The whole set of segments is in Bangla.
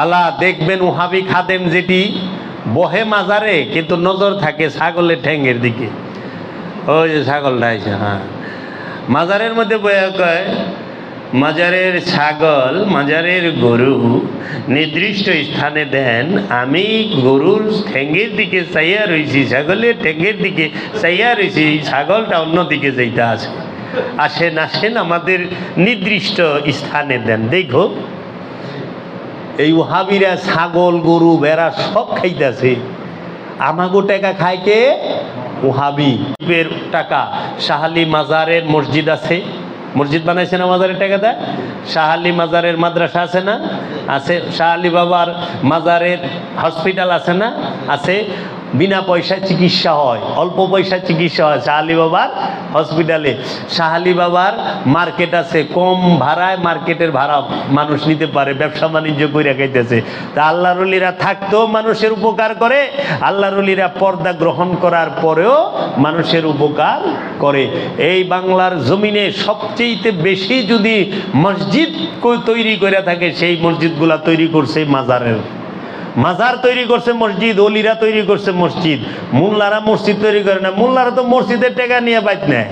আলা দেখবেন ওহাবি খাদেম যেটি বহে মাজারে, কিন্তু নজর থাকে ছাগলের ঠ্যাঙ্গের দিকে। ওই যে ছাগলটা আছে হ্যাঁ। মাজারের মধ্যে বয়া কয়, মাজারের ছাগল, মাজারের গরু নির্দিষ্ট স্থানে দেন, আমি গরুর ঠ্যাঙ্গের দিকে চাইয়া রয়েছি ছাগলের ঠ্যাঙ্গের দিকে চাইয়া রয়েছি ছাগলটা অন্যদিকে যেতে আছে। আসেন আসেন আমাদের নির্দিষ্ট স্থানে দেন। দেখো এই হাবিরা ছাগল, গরু বেড়া সব খাইতেছে। আমাগো টাকা খাইকে ওহাবি। এর টাকা। শাহালি মাজারের মসজিদ আছে। মসজিদ বানাইছে না মাজারের টাকা দেয়? শাহালি মাজারের মাদ্রাসা আছে না? আছে শাহালি বাবার মাজারের হসপিটাল আছে না? আছে বিনা পয়সায় চিকিৎসা হয়, অল্প পয়সায় চিকিৎসা হয়। শাহালি বাবার হসপিটালে। শাহালি বাবার মার্কেট আছে, কম ভাড়ায় মার্কেটের ভাড়া মানুষ নিতে পারে, ব্যবসা বাণিজ্য করে খাইতেছে। তা আল্লাহ রলিরা থাকতেও মানুষের উপকার করে আল্লাহ রলিরা পর্দা গ্রহণ করার পরেও মানুষের উপকার করে। এই বাংলার জমিনে সবচেয়ে বেশি যদি মসজিদ তৈরি করে থাকে, সেই মসজিদগুলা তৈরি করছে মাজারের। মাজার তৈরি করছে মসজিদ, অলিরা তৈরি করছে মসজিদ। মোল্লারা মসজিদ তৈরি করে না, মোল্লারা তো মসজিদের টাকা নিয়ে বাইত নেয়।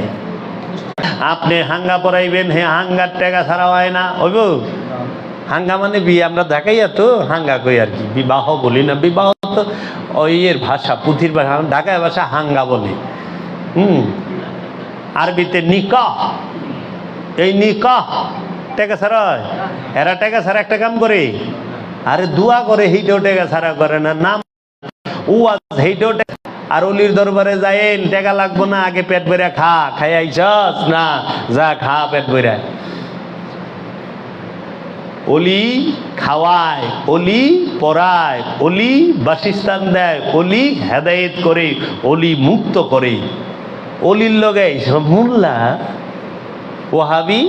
আপনি হাঙ্গা পড়াইবেন হে হাঙ্গার টাকা ছাড়া হয় না। ওইব হাঙ্গা মানে বিয়ে, আমরা দেখাইয়া তো হাঙ্গা কই আর কি, বিবাহ বলি না। বিবাহ তো ওই এর ভাষা, পুঁথির ভাষা ঢাকায় ভাষা হাঙ্গা বলি। হুম, আরবিতে নিকাহ। এই নিকাহ টাকা ছাড়া হয়। এরা টাকা ছাড়া একটা কাম করে। আরে দোয়া করে সেইটাও টাকা ছাড়া করে না, নাম ও টাকা আর অলির দরবারে যাইন টাকা লাগবো না, আগে পেট ভরে খা খাই আইসস না, যা খা, পেট ভরে। অলি খাওয়ায়, অলি পড়ায়, অলি বাসস্থান দেয়, অলি হেদায়েত করে, অলি মুক্ত করে। অলির লগে মোল্লা, ওহাবি,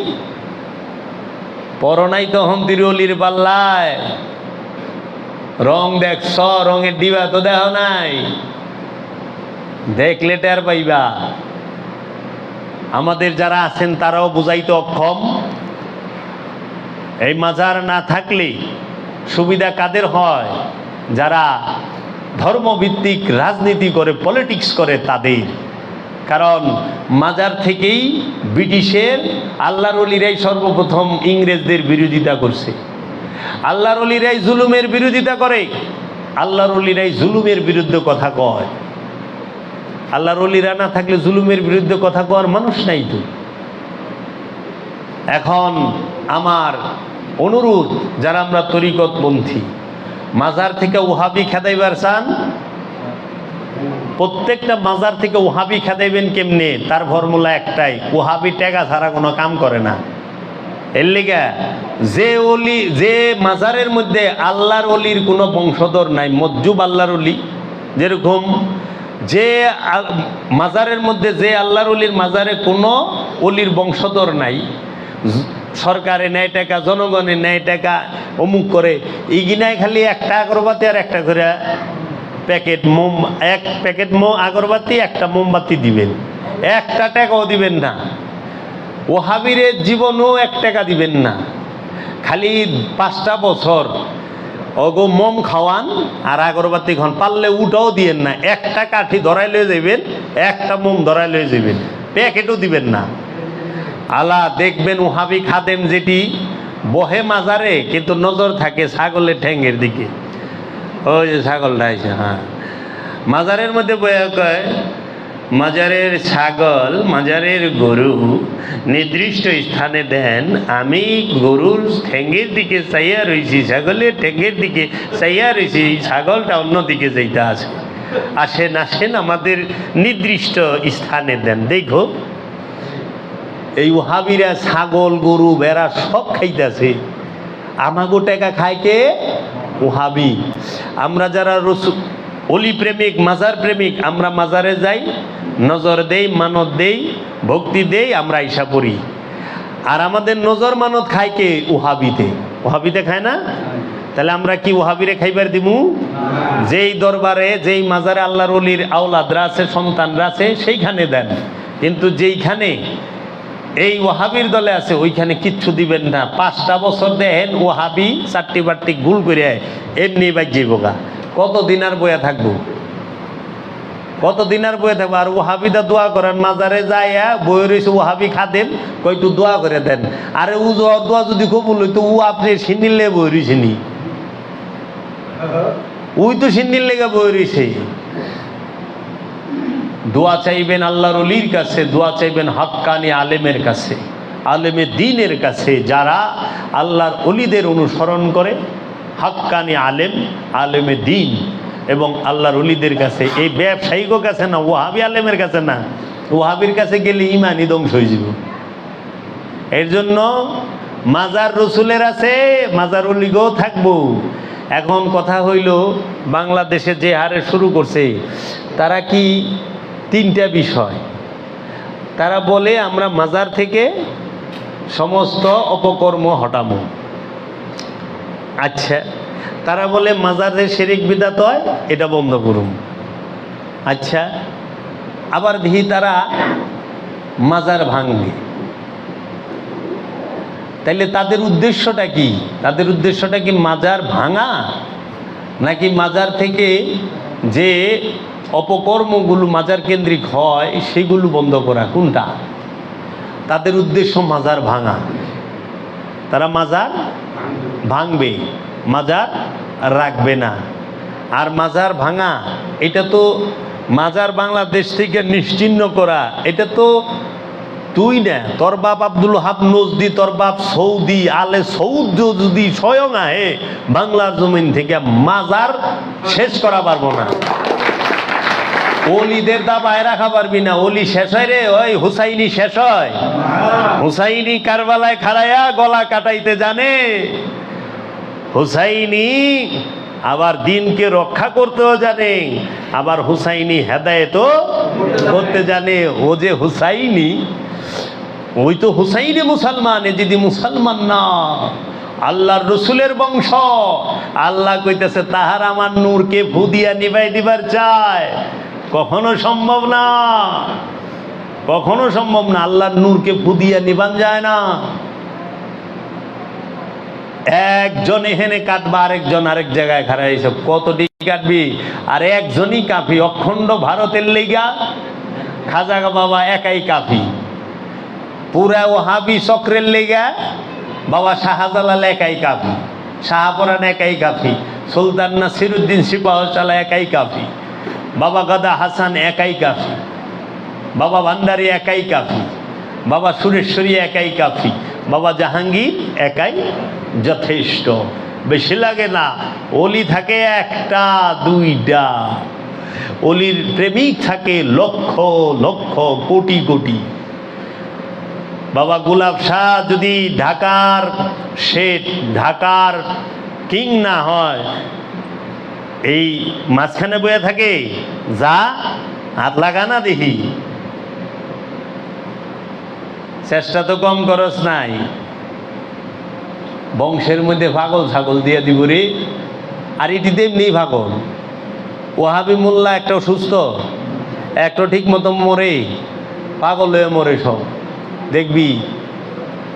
পরনাই তো হন্তির অলির পাল্লায়। রং দেখছ রঙের ডিবা তো দেহ নাই। দেখলে টের পাইবা। আমাদের যারা আছেন, তারাও বুঝাইতে অক্ষম। এই মাজার না থাকলে সুবিধা কাদের হয়? যারা ধর্মভিত্তিক রাজনীতি করে পলিটিক্স করে, তাদের। কারণ মাজার থেকেই ব্রিটিশের আল্লাহর অলিরাই সর্বপ্রথম ইংরেজদের বিরোধিতা করছে। আল্লাহর অলিরাই জুলুমের বিরোধিতা করে। আল্লাহর অলিরাই জুলুমের বিরুদ্ধে কথা কয়। আল্লাহর অলিরা না থাকলে জুলুমের বিরুদ্ধে কথা কওয়ার মানুষ নাই তো। এখন আমার অনুরোধ, যারা আমরা তরিকতপন্থী, মাজার থেকে ওহাবি খেদাইবার চান? প্রত্যেকটা মাজার থেকে ওহাবি খেদাইবেন কেমনে? তার ফর্মুলা একটাই, ওহাবি টাকা ছাড়া কোনো কাম করে না। এর লিগা, যে অলি যে মাজারের মধ্যে আল্লাহর অলির কোনো বংশধর নাই, মজ্জুব আল্লাহর অলি যেরকম যে মাজারের মধ্যে যে আল্লাহর অলির মাজারে কোনো অলির বংশধর নাই, সরকারে নেয় টাকা, জনগণে নেয় টাকা, অমুক করে, ইগিনায় খালি একটা আগরবাতি আর একটা করে প্যাকেট মোম, এক প্যাকেট মো, আগরবাতি, একটা মোমবাতি দিবেন। একটা টাকাও দিবেন না। ওহাবিরের জীবনও এক টাকা দিবেন না। খালি পাঁচটা বছর। অগো মোম খাওয়ান আর আগরবাতি খান পারলে উটাও দিয়েন না। একটা কাঠি ধরাই লয়ে যাবেন একটা মোম ধরাই লয়ে যাবেন প্যাকেটও দিবেন না। আলা দেখবেন ওহাবি খাদেম যেটি বহে মাজারে, কিন্তু নজর থাকে ছাগলের ঠ্যাঙ্গের দিকে। ওই যে ছাগলটা আছে হ্যাঁ। মাজারের মধ্যে বয়া কয় মাজারের ছাগল, মাজারের গরু নির্দিষ্ট স্থানে দেন। আমি গরুর ঠ্যাঙ্গের দিকে চাইয়া রয়েছি ছাগলের ঠ্যাঙ্গের দিকে চাইয়া রয়েছি ছাগলটা অন্যদিকে যেতে আছে। আসেন আসেন আমাদের নির্দিষ্ট স্থানে দেন। দেখো, এই ওহাবিরা ছাগল, গরু বেড়া সব খাইতেছে। আমাগো টাকা খাইকে ওহাবি। আমরা যারা রসু অলি প্রেমিক, মাজার প্রেমিক, আমরা মাজারে যাই, নজর দেই, মানত দেই, ভক্তি দেই, আমরা ইসা পড়ি। আর আমাদের নজর মানত খায় কে? ওহাবিতে ওহাবিতে খায় না? তাহলে আমরা কি ওহাবিরে খাইবার দিমু? যেই দরবারে, যেই মাজারে আল্লাহর অলির আওলাদরা আছে, সন্তানরা আছে, সেইখানে দেন। কিন্তু যেইখানে এই ওহাবির দলে আছে, ওইখানে কিচ্ছু দিবেন না। পাঁচটা বছর দেখেন ওহাবি চারটি বারটি গুল করে এমনি বাজ্যে বোকা কতদিন আর বয়া থাকব? কতদিন আর বয়ে থাকব? আর ওহাবিদা দোয়া করেন, মাজারে যাইয়া বয়ে রয়েছে ওহাবি খাদেন কয়টু দোয়া করে দেন। আরে উ দোয়া- যদি কবুল হইতো, ও আপনি সিন্নিলে বয়ে রয়েছে নি। ওই তো সিন্নির লেগে বয়ে রয়েছে দোয়া চাইবেন আল্লাহর অলির কাছে, দোয়া চাইবেন হক্কানি আলেমের কাছে, আলেমে দিনের কাছে, যারা আল্লাহর অলিদের অনুসরণ করে। হক্কানি আলেম, আলেমে দিন। এবং আল্লাহর অলিদের কাছে, এই ব্যবসায়িকও কাছে না ওহাবি আলেমের কাছে না। ওহাবির কাছে গেলে ইমানই ধ্বংস হয়ে যাব। এর জন্য মাজার রসুলের আছে, মাজার অলিগও থাকব। এখন কথা হইল, বাংলাদেশে যে হারে শুরু করছে, তারা কি তিনটা বিষয়? তারা বলে, আমরা মাজার থেকে সমস্ত অপকর্ম হটামো আচ্ছা তারা বলে মাজারের শেরিক বিদাত হয়, এটা বন্ধ করুন। আচ্ছা আবার দেখি তারা মাজার ভাঙবে তাইলে তাদের উদ্দেশ্যটা কি? তাদের উদ্দেশ্যটা কি মাজার ভাঙা? নাকি মাজার থেকে যে অপকর্মগুলো মাজার কেন্দ্রিক হয়, সেগুলো বন্ধ করা? কোনটা? তাদের উদ্দেশ্য মাজার ভাঙা। তারা মাজার ভাঙবে, মাজার রাখবে না। আর মাজার ভাঙা, এটা তো মাজার বাংলাদেশ থেকে নিশ্চিহ্ন করা, এটা তো তুই না, তোর বাপ আব্দুল হাব নজদি, তোর বাপ সৌদি, আলে সৌদ যদি স্বয়ং আহে, বাংলার জমিন থেকে মাজার শেষ করা পারব না। অলিদের দাবায় রাখা পারবি না, অলি শেষ হয় রে, ওই হুসাইনি শেষ হয়। হুসাইনি কারবালায় খাড়াইয়া গলা কাটাইতে জানে হুসাইনি আবার দিনকে রক্ষা করতেও জানে, আবার হুসাইনি হেদায়েতও করতে জানে। ও যে হুসাইনি, ওই তো হুসাইনি মুসলমান, এ যদি মুসলমান না, আল্লাহর রসুলের বংশ। আল্লাহ কইতেছে, তাহার আমার নূরকে ফু দিয়া নিবাই দিবার চায়। কখনো সম্ভব না, কখনো সম্ভব না, আল্লাহর নূরকে ফু দিয়া নিবান যায় না। একজন এখানে কাটবা আরেকজন আরেক জায়গায় এইসব কত ডিগ্রি কাটবি আর একজনই কাফি অখণ্ড ভারতের লেগা। খাজা বাবা, একাই কাফি পুরা ও হাবি চক্রের লেগা, বাবা শাহজালাল একাই কাফি শাহপরান একাই কাফি সুলতান নাসিরুদ্দিন সিপাহশালা একাই কাফি বাবা গাদা হাসান একাই কাফি বাবা ভান্ডারি একাই কাফি বাবা সুরেশ্বরী একাই কাফি বাবা জাহাঙ্গীর একাই যথেষ্ট। বেশি লাগে না, অলি থাকে একটা, দুইটা। অলির প্রেমিক থাকে লক্ষ লক্ষ, কোটি কোটি। বাবা গোলাপ শাহ যদি ঢাকার শেঠ, ঢাকার কিং না হয়, এই মাঝখানে বয়ে থাকে, যা, হাত লাগা না দেখি। চেষ্টা তো কম করস নাই। বংশের মধ্যে পাগল ছাগল দিয়ে দিব রে আর এটি তেমনি পাগল ওহাবি মোল্লা একটা সুস্থ, একটা ঠিক মতো মরে, পাগল হয়ে মরে সব। দেখবি?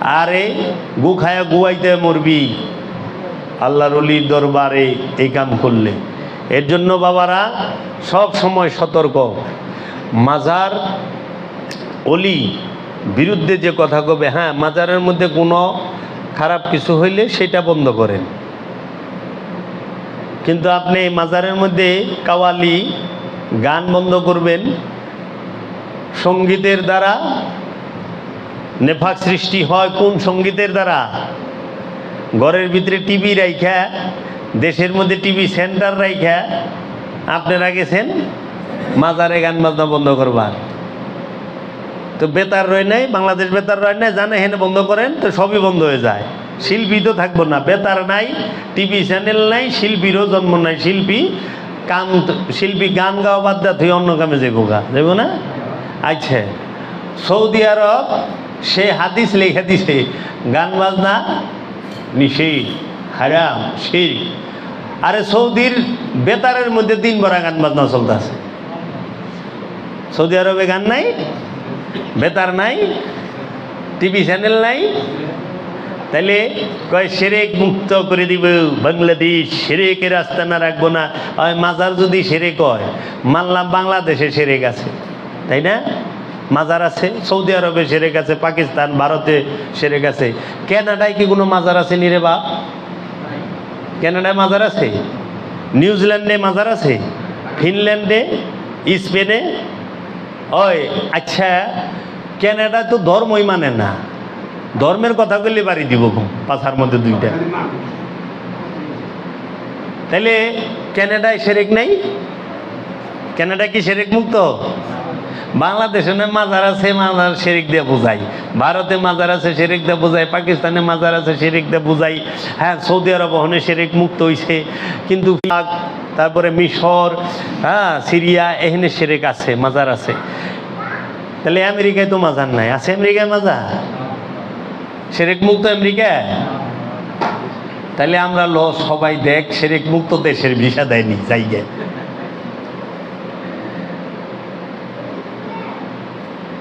আরে গু খায়া গুয়াইতে মরবি। আল্লাহর অলির দরবারে এই কাম করলে। এর জন্য বাবারা, সব সময় সতর্ক। মাজার অলি বিরুদ্ধে যে কথা কবে হ্যাঁ মাজারের মধ্যে কোনো খারাপ কিছু হইলে সেটা বন্ধ করেন। কিন্তু আপনি মাজারের মধ্যে কাওয়ালি, গান বন্ধ করবেন, সঙ্গীতের দ্বারা নেফাক সৃষ্টি হয় কোন সঙ্গীতের দ্বারা? ঘরের ভিতরে টিভি রাইখা, দেশের মধ্যে টিভি সেন্টার রাইখা আপনারা গেছেন মাজারে গান বাজনা বন্ধ করবার। তো বেতার রয় নাই, বাংলাদেশ বেতার রয় নাই, জানে হেনে বন্ধ করেন, তো সবই বন্ধ হয়ে যায়। শিল্পী তো থাকব না, বেতার নাই, টিভি চ্যানেল নাই, শিল্পীরও জন্ম নাই, শিল্পী কাম শিল্পী গান গাওয়া বাদ দেয় তুই অন্য কামে যে গোগা দেবো না? আচ্ছা সৌদি আরব, সে হাদিস লেখা দিছে গান বাজনা নিষেধ, হারাম, শির। আরে সৌদির বেতারের মধ্যে দিন ভরা গান বাজনা চলতেছে। সৌদি আরবে গান নাই? বেতার নাই, টিভি চ্যানেল নাই। তাহলে কয়, সেরেক মুক্ত করে দিব, বাংলাদেশ সেরেকের রাস্তা না রাখব না। ওই মাজার যদি সেরেক হয়, মানলাম বাংলাদেশে সেরেক আছে। তাই না? মাজার আছে, সৌদি আরবে সেরেক আছে, পাকিস্তান, ভারতে সেরেক আছে। ক্যানাডায় কি কোনো মাজার আছে নিরে বাপ? ক্যানাডায় মাজার আছে? নিউজিল্যান্ডে মাজার আছে? ফিনল্যান্ডে? স্পেনে? ওই আচ্ছা ক্যানাডায় তো ধর্মই মানে না। ধর্মের কথা বললে বাড়ি দিব পাশার মধ্যে দুইটা। তাহলে কেনাডায় সেরেক নাই? ক্যানাডা কি সেরেক মুক্ত? বাংলাদেশে না মাজার আছে, মাজার শেরিক দিয়ে বোঝাই। ভারতে মাজার আছে, শেরিক দিয়ে বোঝাই। পাকিস্তানে মাজার আছে, শেরিক দিয়ে বোঝাই। হ্যাঁ সৌদি আরব ওখানে শেরিক মুক্ত হইছে। কিন্তু তারপরে মিশর হ্যাঁ সিরিয়া, এখানে শেরেক আছে, মাজার আছে। তাহলে আমেরিকায় তো মাজার নাই। আছে আমেরিকায় মাজার? শেরেক মুক্ত আমেরিকা তাহলে আমরা ল সবাই দেখ, শেরেক মুক্ত দেশের ভিসা দেয়নি জায়গায়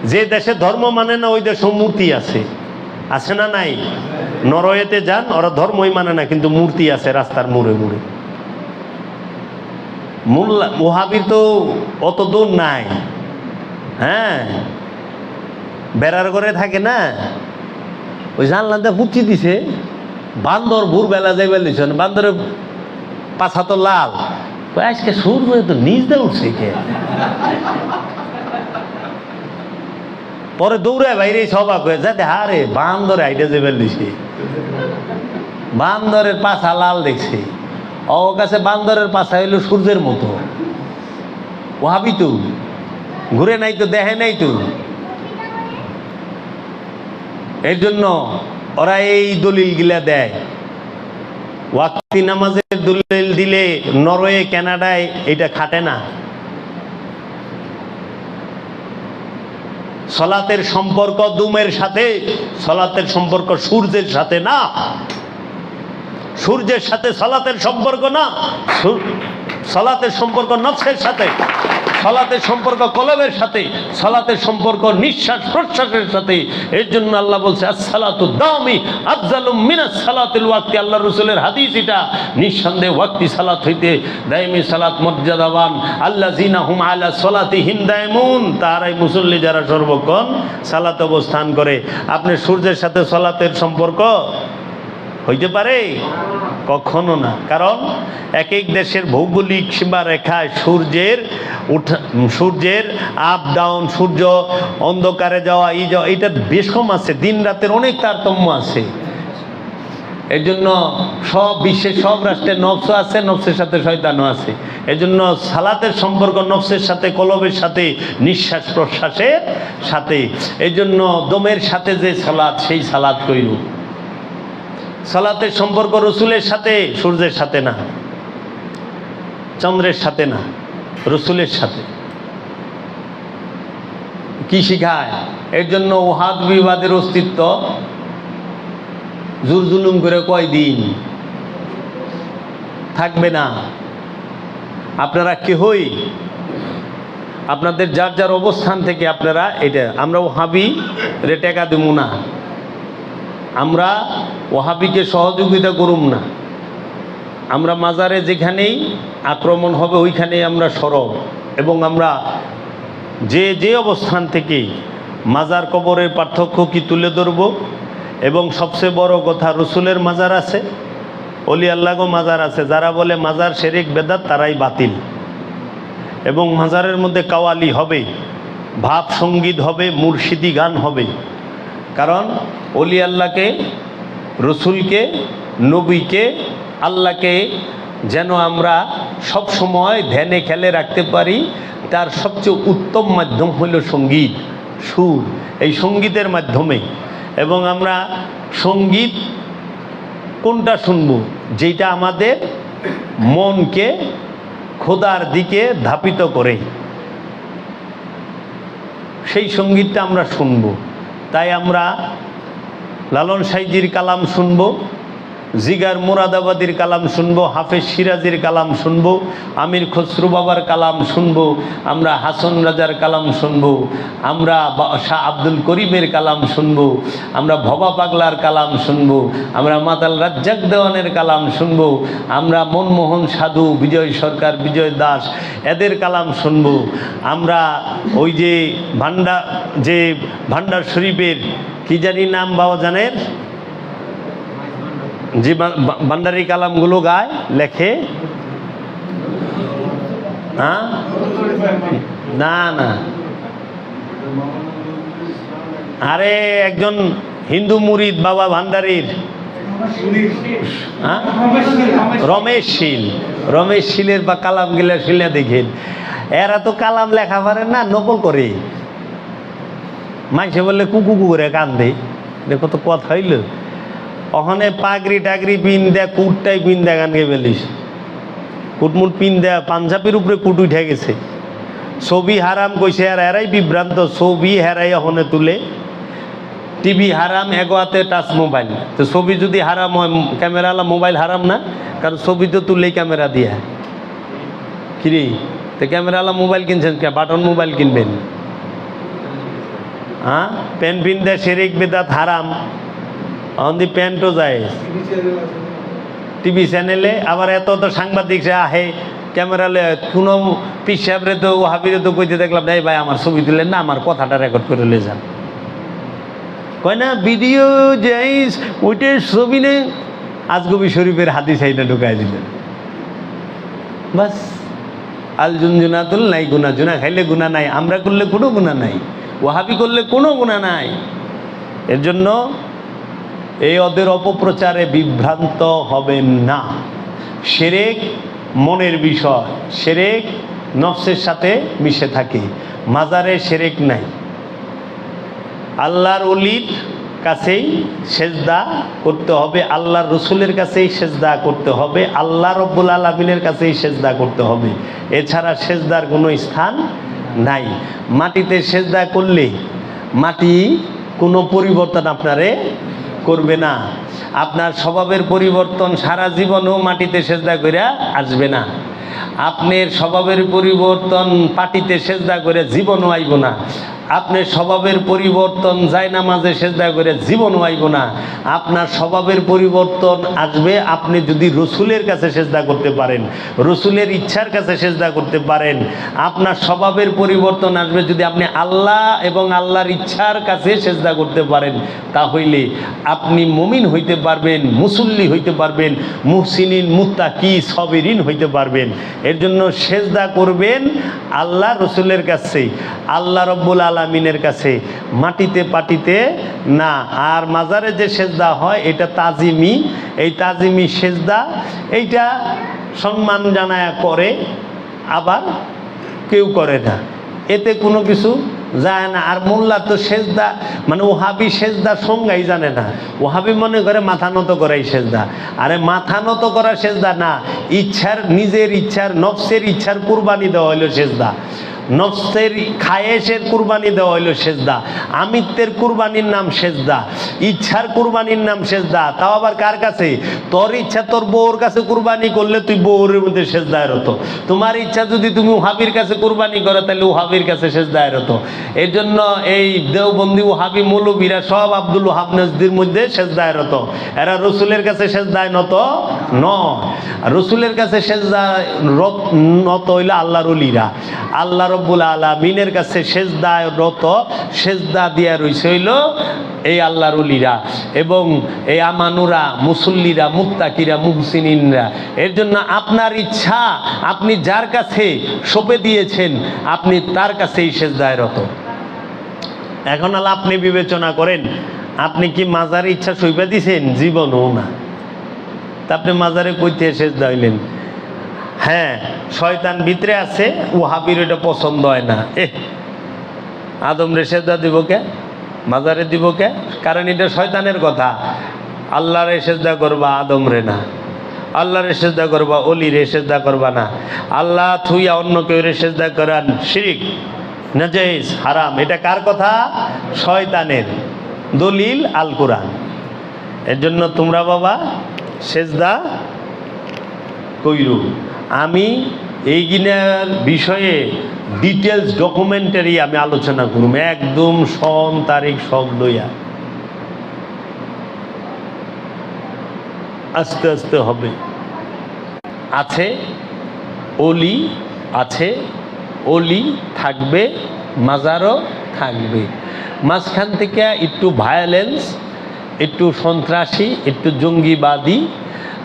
যে দেশে ধর্ম মানে না, ওই দেশে মূর্তি আছে। আছে না নাই? নরওয়েতে যান, ওরা ধর্মই মানে না, কিন্তু মূর্তি আছে রাস্তার মুড়ে মুড়ে। মোল্লা, ওহাবির তো অত দূর নাই। হ্যাঁ? বেড়ার ঘরে থাকে না? ওই জানলাতে ফুচি দিছে। বান্দর ভোর বেলা যাইবার দিছেন বান্দরের পাছা তো লাল। আজকে সূর্য তো নিজ দিয়ে উঠছে পরে দৌড়ায় বাইরে সবাক হয়ে যাতে হারে বান্দরে আইডে যাইবার দিছে। বান্দরের পাছা লাল দেখছে। ও কাছে বান্দরের পাছা হইল সূর্যের মতো। ওহাবি তো ঘুরে নাই তো দেখে নাই তো। এর জন্য ওরা এই দলিল গিলা দেয়। ওয়াক্তি নামাজের দলিল দিলে নরওয়ে কানাডায় এটা খাটে না। সলাতের সম্পর্ক দুমের সাথে সলাতের সম্পর্ক সূর্যের সাথে না। সূর্যের সাথে সলাতের সম্পর্ক না। সলাতের সম্পর্ক নফসের সাথে, সালাতের সম্পর্ক কলমের সাথে, সালাতের সম্পর্ক নিঃশ্বাস প্রশ্বাসের সাথে। এর জন্য আল্লাহ বলছে, আসসালাতু দামি আফজালুম মিনাস সালাতিল ওয়াক্তি। আল্লাহ রসুলের হাদিস এটা। নিঃসন্দেহে ওয়াক্তি সালাত হইতে দায়মি সালাত মর্যাদাবান। আল্লাহ জিনা হুম আলা সলাতি হিন্দায়মুন তারাই মুসল্লি যারা সর্বক্ষণ সালাত অবস্থান করে। আপনি সূর্যের সাথে সালাতের সম্পর্ক হইতে পারে? কখনো না। কারণ এক এক দেশের ভৌগোলিক সীমারেখায় সূর্যের উঠা সূর্যের আপ ডাউন সূর্য অন্ধকারে যাওয়া, এই যাওয়া, এটা বেশ কম আছে। দিন রাতের অনেক তারতম্য আছে। এর জন্য সব বিশ্বের সব রাষ্ট্রের নফস আছে, নফসের সাথে শয়তানও আছে। এর জন্য সালাতের সম্পর্ক নফসের সাথে, কলবের সাথে নিঃশ্বাস প্রশ্বাসের সাথে। এই জন্য দমের সাথে যে সালাদ সেই সালাদ কইল সালাতের সম্পর্ক রসুলের সাথে, সূর্যের সাথে না। চন্দ্রের সাথে না, রসুলের সাথে। কি শিখায়? এর জন্য ওহাদ বিবাদের অস্তিত্ব জুর জুলুম করে কয় দিন? থাকবে না। আপনারা কেহই? আপনাদের যার যার অবস্থান থেকে আপনারা এটা, আমরা ওহাবি রে টেকা দেবো না। আমরা ওহাবিকে সহযোগিতা করুম না। আমরা মাজারে যেখানেই আক্রমণ হবে ওইখানেই আমরা সরব এবং আমরা যে যে অবস্থান থেকে মাজার কবরের পার্থক্য কি তুলে ধরব এবং সবচেয়ে বড় কথা রসুলের মাজার আছে, অলি আল্লাহও মাজার আছে, যারা বলে মাজার শেরেক বেদাত তারাই বাতিল। এবং মাজারের মধ্যে কাওয়ালি হবে ভাব সংগীত হবে, মুর্শিদি গান হবে। কারণ অলি আল্লাহকে, রসুলকে, নবীকে, আল্লাহকে যেন আমরা সব সময় ধ্যানে খেলে রাখতে পারি, তার সবচেয়ে উত্তম মাধ্যম হলো সংগীত, সুর। এই সঙ্গীতের মাধ্যমে। এবং আমরা সংগীত কোনটা শুনব? যেটা আমাদের মনকে খোদার দিকে ধাপিত করে। সেই সঙ্গীতটা আমরা শুনব। তাই আমরা লালন সাইজির কালাম শুনব। জিগার মুরাদাবাদীর কালাম শুনব, হাফেজ সিরাজির কালাম শুনব, আমির খসরু বাবার কালাম শুনব, আমরা হাসন রাজার কালাম শুনব, আমরা শাহ আব্দুল করিমের কালাম শুনব, আমরা ভবা পাগলার কালাম শুনব, আমরা মাতাল রাজ্জাক দেওয়ানের কালাম শুনব, আমরা মনমোহন সাধু, বিজয় সরকার, বিজয় দাস, এদের কালাম শুনব, আমরা ওই যে ভান্ডা যে ভান্ডার শরীফের, কি জানি নাম বাবা জানেন যে ভান্ডারি কালামগুলো গায়, লেখে। হ্যাঁ না না। আরে, একজন হিন্দু মুরিদ বাবা ভান্ডারির? রমেশ শীল। রমেশ শীলের বা কালাম গিলা শিলে দেখেন। এরা তো কালাম লেখা পারে না, নকল করে। মাইসে বললে কুকু করে কান্দে। দেখো তো কথা হইল। ওখানে পাগড়ি টাগরি পিন দেয় কুটটাই পিন দেয় গান গে বেলিস। কুটমুট পিন দেয় পাঞ্জাবির উপরে কুট উঠে গেছে। ছবি হারাম কইছে আর এরাই বিভ্রান্ত, ছবি হেরাই ওখানে তুলে। টিভি হারাম, এগোয়াতে টাচ মোবাইল। তো ছবি যদি হারাম হয়, ক্যামেরাওয়ালা মোবাইল হারাম না, কারণ ছবি তো তুললেই ক্যামেরা দিয়ে। কিরে? তো ক্যামেরাওয়ালা মোবাইল কিনছেন কে? বাটন মোবাইল কিনবেন? হ্যাঁ পেন পিন দেয় শেরিক বেদাত হারাম। অন্দি প্যান্টও যায়। টিভি চ্যানেলে আবার এত তো সাংবাদিক আহে, ক্যামেরা লে কোনো পিসাবরে তো হাবিরে তো কইতে দেখলাম নাই ভাই, আমার ছবি তুলেন না, আমার কথাটা রেকর্ড করে লে যান। কয় না, ভিডিও যাইস ওইটার ছবি নে। আজগবি শরীফের হাদিস এইটা ঢুকাই দিলেন। বাস, আল জুনজুনাতুল নাই, গুনা জুনা, খাইলে গুণা নাই, আমরা করলে কোনো গুণা নাই, ওহাবি করলে কোনো গুণা নাই। এর জন্য এই ওদের অপপ্রচারে বিভ্রান্ত হবেন না। সেরেক মনের বিষয়, সেরেক নফসের সাথে মিশে থাকে। মাজারে সেরেক নাই। আল্লাহর অলির কাছেই সেজদা করতে হবে, আল্লাহর রসুলের কাছেই সেজদা করতে হবে, আল্লাহ রব্বুল আলমিনের কাছেই সেজদা করতে হবে। এছাড়া সেজদার কোনো স্থান নাই। মাটিতে সেজদা করলে মাটি কোনো পরিবর্তন আপনারে করবে না। আপনার স্বভাবের পরিবর্তন সারা জীবনও মাটিতে সেজদা করে আসবে না। আপনার স্বভাবের পরিবর্তন পাটিতে সেজদা করে জীবনও আইব না। আপনার স্বভাবের পরিবর্তন, যায় না মাঝে সেজদা করে জীবন আইব না। আপনার স্বভাবের পরিবর্তন আসবে, আপনি যদি রসুলের কাছে সেজদা করতে পারেন, রসুলের ইচ্ছার কাছে সেজদা করতে পারেন, আপনার স্বভাবের পরিবর্তন আসবে যদি আপনি আল্লাহ এবং আল্লাহর ইচ্ছার কাছে সেজদা করতে পারেন, তাহলে আপনি মমিন হইতে পারবেন, মুসল্লি হইতে পারবেন, মুহসিনিন মুত্তাকি সবেরিন হইতে পারবেন। এর জন্য সেজদা করবেন আল্লাহ রসুলের কাছে। আল্লাহ রব্বুল আলমিনের কাছে, মাটিতে পাটিতে না। আর মাজারে যে সেজদা হয়, এটা তাজিমি। এই তাজিমি সেজদা, এইটা সম্মান জানায় করে, আবার কেউ করে না। এতে কোনো কিছু যায় না। আর মোল্লা তো সেজদা মানে ওহাবি সেজদা সংজ্ঞাই জানে না। ওহাবি মনে করে মাথা নত করাই সেজদা। আরে মাথা নত করা সেজদা না, ইচ্ছার, নিজের ইচ্ছার, নফসের ইচ্ছার কুরবানি দেওয়া হইল সেজদা। নফসের খায়েশের কুরবানি দেওয়া হইল সেজদা। আমিত্বের কুরবানির নাম সেজদা। ইচ্ছার কুরবানির নাম সেজদা। তাও আবার কার কাছে? তোর ইচ্ছা তোর বউর কাছে কুরবানি করলে তুই বউরের মধ্যে সেজদায় হতো তোমার ইচ্ছা যদি তুমি হাবির কাছে কুরবানি করো, তাহলে হাবির কাছে সেজদায় হতো এর জন্য এই দেওবন্দি ওহাবি মৌলবীরা সব আব্দুল ওহাব নজদির মধ্যে সেজদায় হতো এরা রসুলের কাছে সেজদায় নত ন রসুলের কাছে সেজদা রত- নত হইলে আল্লাহর অলিরা আল্লাহ রব্বুল আলমিনের কাছে সেজদায় রত, সেজদা দিয়া রইছে হইল এই আল্লাহর অলিরা এবং এই আমানুরা, মুসল্লিরা, মুত্তাকিরা, মুহসিনিনরা। এর জন্য আপনার ইচ্ছা, আপনি যার কাছে সঁপে দিয়েছেন, আপনি তার কাছেই সেজদায় রত। এখন আল্লাহ আপনি বিবেচনা করেন, আপনি কি মাজার ইচ্ছা সইবা দিছেন? জীবনও না। তা আপনি মাজারে কইতে সেজদা হইলেন হ্যাঁ শয়তান ভিতরে আছে ও হাবির এটা পছন্দ হয় না। এ আদম রে সেজদা দিব কে? মাজারে দিব কে? কারণ এটা শয়তানের কথা। আল্লাহর সেজদা করবা, আদম রে না। আল্লাহর সেজদা করবা অলি রে সেজদা করবা না। আল্লাহ থুইয়া অন্য কেউ রে সেজদা করান, শিরিক। নাজাইজ হারাম। এটা কার কথা? শয়তানের। দলিল আল কোরআন এর জন্য তোমরা বাবা সেজদা কইরু। আমি এই গিনার বিষয়ে ডিটেলস ডকুমেন্টারি আমি আলোচনা করুম। একদম সন, তারিখ সব লইয়া। আস্তে আস্তে হবে। আছে, অলি আছে অলি থাকবে, মাজারও থাকবে। মাঝখান থেকে একটু ভায়োলেন্স একটু সন্ত্রাসী, একটু জঙ্গিবাদী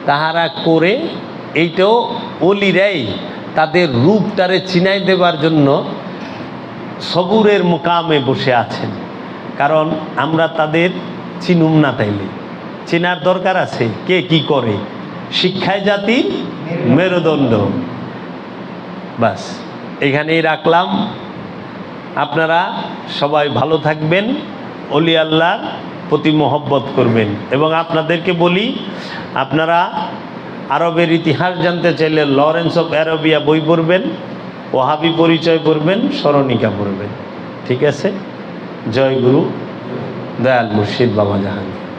তাহারা করে এইটাও অলিরাই তাদের রূপটারে চিনাই দেবার জন্য সবুরের মোকামে বসে আছেন। কারণ আমরা তাদের চিনুম না তাইলে। চেনার দরকার আছে, কে কি করে? শিক্ষায় জাতির মেরুদণ্ড। বাস। এখানেই রাখলাম। আপনারা সবাই ভালো থাকবেন, অলি আল্লাহর প্রতি মহব্বত করবেন। এবং আপনাদেরকে বলি, আপনারা আরবের ইতিহাস জানতে চাইলে লরেন্স অফ অ্যারবিয়া বই পড়বেন ওহাবি পরিচয় পড়বেন, স্মরণিকা পড়বেন। ঠিক আছে? জয় গুরু, দয়াল মুর্শিদ বাবা জাহাঙ্গীর।